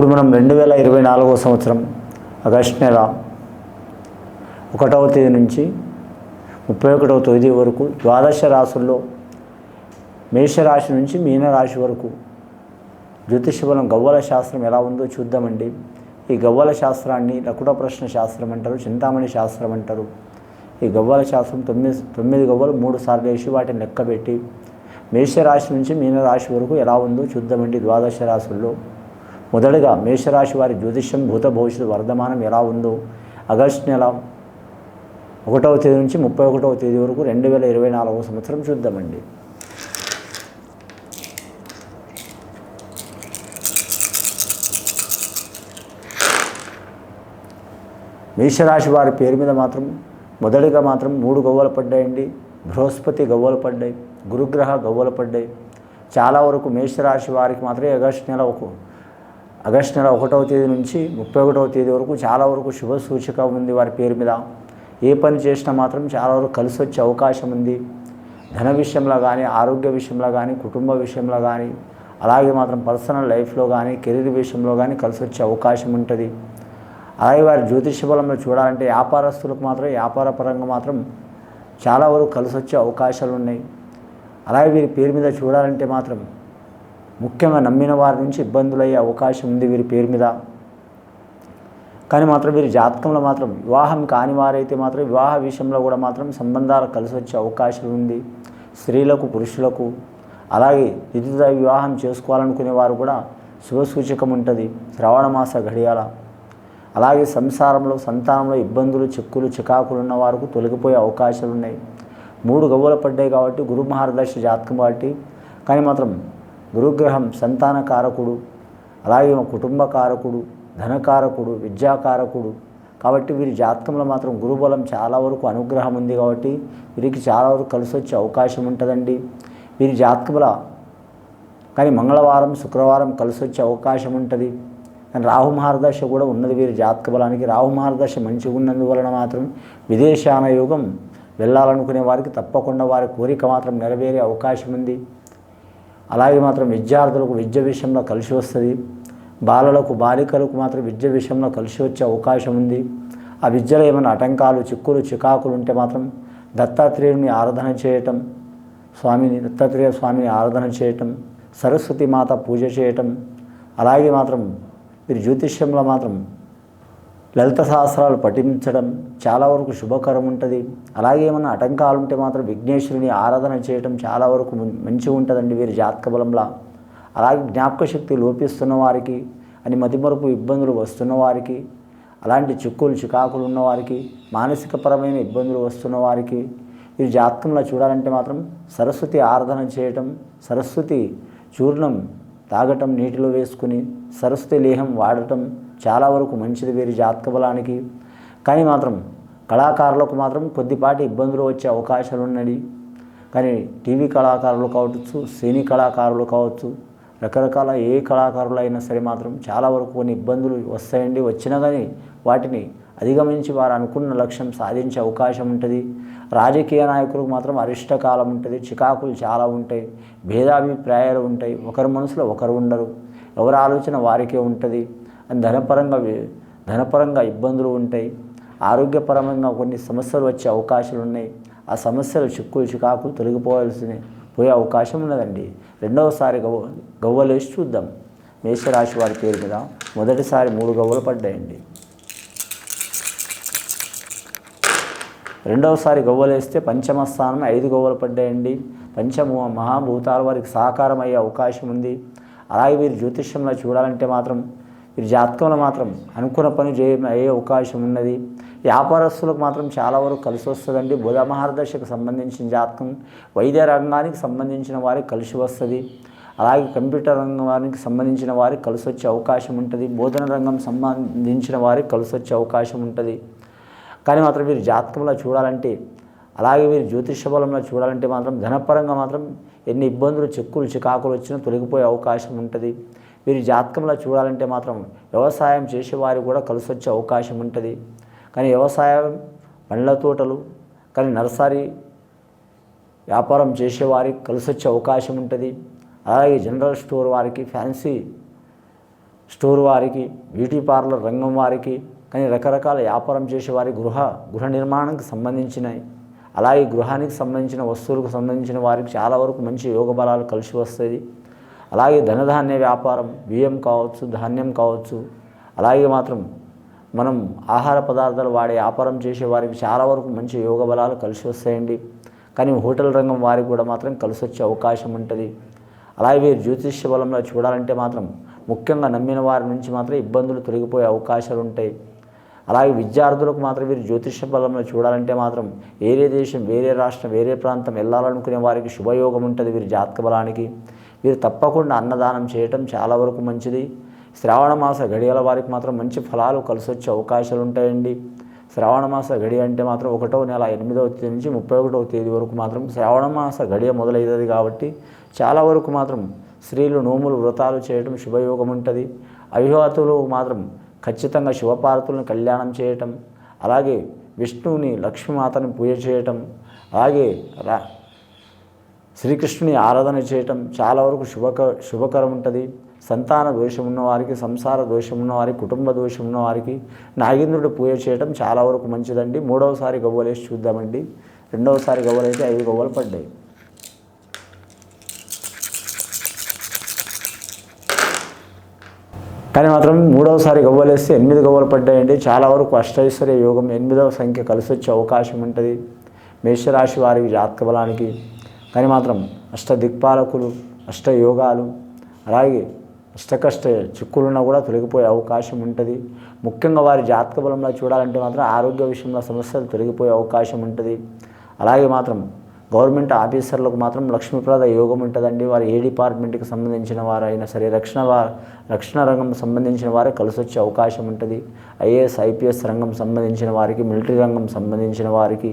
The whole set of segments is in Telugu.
ఇప్పుడు మనం రెండు వేల ఇరవై నాలుగో సంవత్సరం ఆగస్టు నెల ఒకటవ తేదీ నుంచి ముప్పై ఒకటవ తేదీ వరకు ద్వాదశ రాశుల్లో మేషరాశి నుంచి మీనరాశి వరకు జ్యోతిష బలం గవ్వల శాస్త్రం ఎలా ఉందో చూద్దామండి. ఈ గవ్వల శాస్త్రాన్ని లకుట ప్రశ్న శాస్త్రం అంటారు చింతామణి శాస్త్రం అంటారు. ఈ గవ్వల శాస్త్రం తొమ్మిది తొమ్మిది గవ్వలు మూడు సార్లు వేసి వాటిని లెక్కబెట్టి మేషరాశి నుంచి మీనరాశి వరకు ఎలా ఉందో చూద్దామండి ద్వాదశ రాశుల్లో. మొదటగా మేషరాశి వారి జ్యోతిష్యం భూత భవిష్యత్తు వర్ధమానం ఎలా ఉందో ఆగస్టు నెల ఒకటవ తేదీ నుంచి ముప్పై ఒకటవ తేదీ వరకు రెండు వేల ఇరవై నాలుగవ సంవత్సరం చూద్దామండి. మేషరాశి వారి పేరు మీద మాత్రం మొదటిగా మాత్రం మూడు గవ్వలు పడ్డాయండి. బృహస్పతి గవ్వలు పడ్డాయి గురుగ్రహ గవ్వలు పడ్డాయి. చాలా వరకు మేషరాశి వారికి మాత్రమే ఆగస్టు నెల ఒక ఆగస్టు నెల ఒకటవ తేదీ నుంచి ముప్పై ఒకటవ తేదీ వరకు చాలా వరకు శుభ సూచిక ఉంది వారి పేరు మీద. ఏ పని చేసినా మాత్రం చాలా వరకు కలిసి వచ్చే అవకాశం ఉంది. ధన విషయంలో కానీ ఆరోగ్య విషయంలో కానీ కుటుంబ విషయంలో కానీ అలాగే మాత్రం పర్సనల్ లైఫ్లో కానీ కెరీర్ విషయంలో కానీ కలిసి వచ్చే అవకాశం ఉంటుంది. అలాగే వారి జ్యోతిష బలంలో చూడాలంటే వ్యాపారస్తులకు మాత్రం వ్యాపార పరంగా మాత్రం చాలా వరకు కలిసి వచ్చే అవకాశాలు ఉన్నాయి. అలాగే వీరి పేరు మీద చూడాలంటే మాత్రం ముఖ్యంగా నమ్మిన వారి నుంచి ఇబ్బందులు అయ్యే అవకాశం ఉంది వీరి పేరు మీద. కానీ మాత్రం వీరి జాతకంలో మాత్రం వివాహం కాని వారైతే మాత్రం వివాహ విషయంలో కూడా మాత్రం సంబంధాలు కలిసి వచ్చే అవకాశం ఉంది. స్త్రీలకు పురుషులకు అలాగే విద్యుత వివాహం చేసుకోవాలనుకునే వారు కూడా శుభసూచకం ఉంటుంది. శ్రవణ మాస గడియాల అలాగే సంసారంలో సంతానంలో ఇబ్బందులు చిక్కులు చికాకులు ఉన్న వారికి తొలగిపోయే అవకాశాలు ఉన్నాయి. మూడు గవ్వలు పడ్డాయి కాబట్టి గురు మహారదర్శ జాతకం కాబట్టి. కానీ మాత్రం గురుగ్రహం సంతాన కారకుడు అలాగే కుటుంబ కారకుడు ధనకారకుడు విద్యాకారకుడు. కాబట్టి వీరి జాతకంలో మాత్రం గురుబలం చాలా వరకు అనుగ్రహం ఉంది కాబట్టి వీరికి చాలా వరకు కలిసి వచ్చే అవకాశం ఉంటుందండి. వీరి జాతకముల కానీ మంగళవారం శుక్రవారం కలిసి వచ్చే అవకాశం ఉంటుంది. కానీ రాహు మహారదశ కూడా ఉన్నది వీరి జాతక బలానికి. రాహు మహారదశ మంచిగా ఉన్నందువలన మాత్రం విదేశాన యోగం వెళ్ళాలనుకునే వారికి తప్పకుండా వారి కోరిక మాత్రం నెరవేరే అవకాశం ఉంది. అలాగే మాత్రం విద్యార్థులకు విద్య విషయంలో కలిసి వస్తుంది. బాలలకు బాలికలకు మాత్రం విద్య విషయంలో కలిసి వచ్చే అవకాశం ఉంది. ఆ విద్యలో ఏమైనా ఆటంకాలు చిక్కులు చికాకులు ఉంటే మాత్రం దత్తాత్రేయుని ఆరాధన చేయటం స్వామిని దత్తాత్రేయ స్వామిని ఆరాధన చేయటం సరస్వతి మాత పూజ చేయటం అలాగే మాత్రం మీరు జ్యోతిష్యంలో మాత్రం లలిత సహస్రాలు పఠించడం చాలా వరకు శుభకరం ఉంటుంది. అలాగే ఏమన్నా ఆటంకాలు ఉంటే మాత్రం విఘ్నేశ్వరుని ఆరాధన చేయటం చాలా వరకు మం- మంచిగా ఉంటుందండి వీరి జాతక బలంలా. అలాగే జ్ఞాపక శక్తి లోపిస్తున్న వారికి అని మతిమరుపు ఇబ్బందులు వస్తున్న వారికి అలాంటి చిక్కులు చికాకులు ఉన్నవారికి మానసికపరమైన ఇబ్బందులు వస్తున్న వారికి వీరి జాతకంలో చూడాలంటే మాత్రం సరస్వతి ఆరాధన చేయటం సరస్వతి చూర్ణం తాగటం నీటిలో వేసుకుని సరస్వతి లేహం వాడటం చాలా వరకు మంచిది వీరి జాతక బలానికి. కానీ మాత్రం కళాకారులకు మాత్రం కొద్దిపాటి ఇబ్బందులు వచ్చే అవకాశాలు ఉన్నది. కానీ టీవీ కళాకారులు కావచ్చు సినీ కళాకారులు కావచ్చు రకరకాల ఏ కళాకారులు అయినా సరే మాత్రం చాలా వరకు కొన్ని ఇబ్బందులు వస్తాయండి. వచ్చినా కానీ వాటిని అధిగమించి వారు అనుకున్న లక్ష్యం సాధించే అవకాశం ఉంటుంది. రాజకీయ నాయకులకు మాత్రం అరిష్టకాలం ఉంటుంది. చికాకులు చాలా ఉంటాయి. భేదాభిప్రాయాలు ఉంటాయి. ఒకరి మనసులో ఒకరు ఉండరు. ఎవరి ఆలోచన వారికే ఉంటుంది. ధనపరంగా ధనపరంగా ఇబ్బందులు ఉంటాయి. ఆరోగ్యపరంగా కొన్ని సమస్యలు వచ్చే అవకాశాలు ఉన్నాయి. ఆ సమస్యలు చిక్కులు చికాకులు తొలగిపోవాల్సిన పోయే అవకాశం ఉన్నదండి. రెండవసారి గవ్వ గవ్వలు వేసి చూద్దాం. మేషరాశి వారి పేరు మీద మొదటిసారి మూడు గవ్వలు పడ్డాయండి. రెండవసారి గవ్వలు వేస్తే పంచమ స్థానం ఐదు గవ్వలు పడ్డాయండి. పంచమ మహాభూతాల వారికి సహకారం అయ్యే అవకాశం ఉంది. అలాగే వీరి జ్యోతిష్యంలో చూడాలంటే మాత్రం వీరి జాతకంలో మాత్రం అనుకున్న పని చేయ అయ్యే అవకాశం ఉన్నది. వ్యాపారస్తులకు మాత్రం చాలా వరకు కలిసి వస్తుందండి. బుధ మహారదశకు సంబంధించిన జాతకం వైద్య రంగానికి సంబంధించిన వారికి కలిసి వస్తుంది. అలాగే కంప్యూటర్ రంగానికి సంబంధించిన వారికి కలిసి వచ్చే అవకాశం ఉంటుంది. బోధన రంగం సంబంధించిన వారికి కలిసి వచ్చే అవకాశం ఉంటుంది. కానీ మాత్రం వీరి జాతకంలో చూడాలంటే అలాగే మీరు జ్యోతిష బలంలో చూడాలంటే మాత్రం ధనపరంగా మాత్రం ఎన్ని ఇబ్బందులు చెక్కులు చికాకులు వచ్చినా తొలగిపోయే అవకాశం ఉంటుంది. వీరి జాతకంలో చూడాలంటే మాత్రం వ్యవసాయం చేసేవారు కూడా కలిసి వచ్చే అవకాశం ఉంటుంది. కానీ వ్యవసాయం పండ్ల తోటలు కానీ నర్సరీ వ్యాపారం చేసేవారికి కలిసి వచ్చే అవకాశం ఉంటుంది. అలాగే జనరల్ స్టోర్ వారికి ఫ్యాన్సీ స్టోర్ వారికి బ్యూటీ పార్లర్ రంగం వారికి కానీ రకరకాల వ్యాపారం చేసే వారి గృహ గృహ నిర్మాణానికి సంబంధించినవి అలాగే గృహానికి సంబంధించిన వస్తువులకు సంబంధించిన వారికి చాలా వరకు మంచి యోగ బలాలు కలిసి వస్తుంది. అలాగే ధనధాన్య వ్యాపారం బియ్యం కావచ్చు ధాన్యం కావచ్చు. అలాగే మాత్రం మనం ఆహార పదార్థాలు వాడే వ్యాపారం చేసే వారికి చాలా వరకు మంచి యోగ బలాలు కలిసి వస్తాయండి. కానీ హోటల్ రంగం వారికి కూడా మాత్రం కలిసి వచ్చే అవకాశం ఉంటుంది. అలాగే వీరు జ్యోతిష్య బలంలో చూడాలంటే మాత్రం ముఖ్యంగా నమ్మిన వారి నుంచి మాత్రం ఇబ్బందులు తొలగిపోయే అవకాశాలు ఉంటాయి. అలాగే విద్యార్థులకు మాత్రం వీరు జ్యోతిష బలంలో చూడాలంటే మాత్రం వేరే దేశం వేరే రాష్ట్రం వేరే ప్రాంతం వెళ్ళాలనుకునే వారికి శుభయోగం ఉంటుంది వీరి జాతక బలానికి. మీరు తప్పకుండా అన్నదానం చేయటం చాలా వరకు మంచిది. శ్రావణ మాస గడియల వారికి మాత్రం మంచి ఫలాలు కలిసి వచ్చే అవకాశాలు ఉంటాయండి. శ్రావణ మాస గడి అంటే మాత్రం ఒకటో నెల ఎనిమిదవ తేదీ నుంచి ముప్పై ఒకటవ తేదీ వరకు మాత్రం శ్రావణ మాస గడియ మొదలవుతుంది కాబట్టి చాలా వరకు మాత్రం స్త్రీలు నోములు వ్రతాలు చేయడం శుభయోగం ఉంటుంది. అవివాతులు మాత్రం ఖచ్చితంగా శివపార్వతులను కళ్యాణం చేయటం అలాగే విష్ణువుని లక్ష్మీమాతని పూజ చేయటం అలాగే రా శ్రీకృష్ణుని ఆరాధన చేయటం చాలా వరకు శుభక శుభకరం ఉంటుంది. సంతాన దోషం ఉన్నవారికి సంసార దోషం ఉన్నవారికి కుటుంబ దోషం ఉన్న వారికి నాగేంద్రుడు పూజ చేయటం చాలా వరకు మంచిదండి. మూడవసారి గవ్వలేసి చూద్దామండి. రెండవసారి గవ్వలైతే ఐదు గవ్వలు పడ్డాయి. కానీ మాత్రం మూడవసారి గవ్వలేస్తే ఎనిమిది గవ్వలు పడ్డాయండి. చాలా వరకు అష్టైశ్వర్య యోగం ఎనిమిదవ సంఖ్య కలిసి వచ్చే అవకాశం ఉంటుంది. మేషరాశి వారికి జాతక బలానికి కానీ మాత్రం అష్ట దిక్పాలకులు అష్ట యోగాలు అలాగే అష్టకష్ట చిక్కులున్నా కూడా తొలగిపోయే అవకాశం ఉంటుంది. ముఖ్యంగా వారి జాతక బలంలో చూడాలంటే మాత్రం ఆరోగ్య విషయంలో సమస్యలు తొలగిపోయే అవకాశం ఉంటుంది. అలాగే మాత్రం గవర్నమెంట్ ఆఫీసర్లకు మాత్రం లక్ష్మీప్రద యోగం ఉంటుందండి. వారు ఏ డిపార్ట్మెంట్కి సంబంధించిన వారైనా సరే రక్షణ వా రక్షణ రంగం సంబంధించిన వారే కలిసి వచ్చే అవకాశం ఉంటుంది. ఐఏఎస్ ఐపీఎస్ రంగం సంబంధించిన వారికి మిలిటరీ రంగం సంబంధించిన వారికి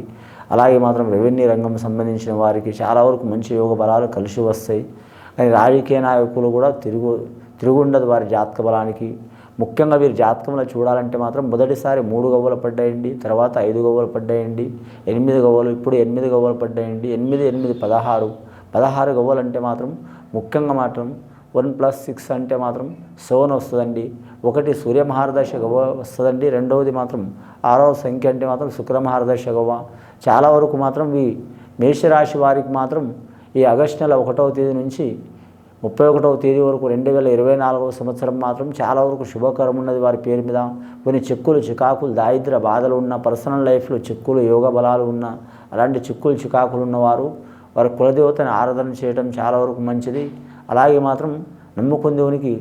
అలాగే మాత్రం రెవెన్యూ రంగం సంబంధించిన వారికి చాలా వరకు మంచి యోగ బలాలు కలిసి వస్తాయి. కానీ రాజకీయ నాయకులు కూడా తిరుగు తిరుగుండదు వారి జాతక బలానికి. ముఖ్యంగా వీరి జాతకంలో చూడాలంటే మాత్రం మొదటిసారి మూడు గవ్వలు పడ్డాయండి తర్వాత ఐదు గవ్వలు పడ్డాయండి ఎనిమిది గవ్వలు ఇప్పుడు ఎనిమిది గవ్వలు పడ్డాయండి ఎనిమిది ఎనిమిది పదహారు. పదహారు గవ్వలు అంటే మాత్రం ముఖ్యంగా మాత్రం వన్ ప్లస్ సిక్స్ అంటే మాత్రం సెవెన్ వస్తుందండి. ఒకటి సూర్య మహారదశ గవ్వ వస్తుందండి రెండవది మాత్రం ఆరవ సంఖ్య అంటే మాత్రం శుక్రమహారదశ గవ్వ. చాలా వరకు మాత్రం ఈ మేషరాశి వారికి మాత్రం ఈ ఆగస్టు నెల ఒకటవ తేదీ నుంచి ముప్పై ఒకటవ తేదీ వరకు రెండు వేల ఇరవై నాలుగవ సంవత్సరం మాత్రం చాలా వరకు శుభకరం ఉన్నది వారి పేరు మీద. కొన్ని చిక్కులు చికాకులు దారిద్ర బాధలు ఉన్న పర్సనల్ లైఫ్లో చిక్కులు యోగ బలాలు ఉన్న అలాంటి చిక్కులు చికాకులు ఉన్నవారు వారి కులదేవతని ఆరాధన చేయడం చాలా వరకు మంచిది. అలాగే మాత్రం నమ్ముకుని దేవునికి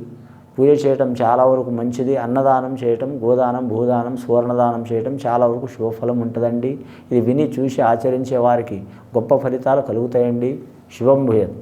పూజ చేయటం చాలా వరకు మంచిది. అన్నదానం చేయటం గోదానం భూదానం సువర్ణదానం చేయటం చాలా వరకు శుభఫలం ఉంటుందండి. ఇది విని చూసి ఆచరించే వారికి గొప్ప ఫలితాలు కలుగుతాయండి. శుభం భూయత్.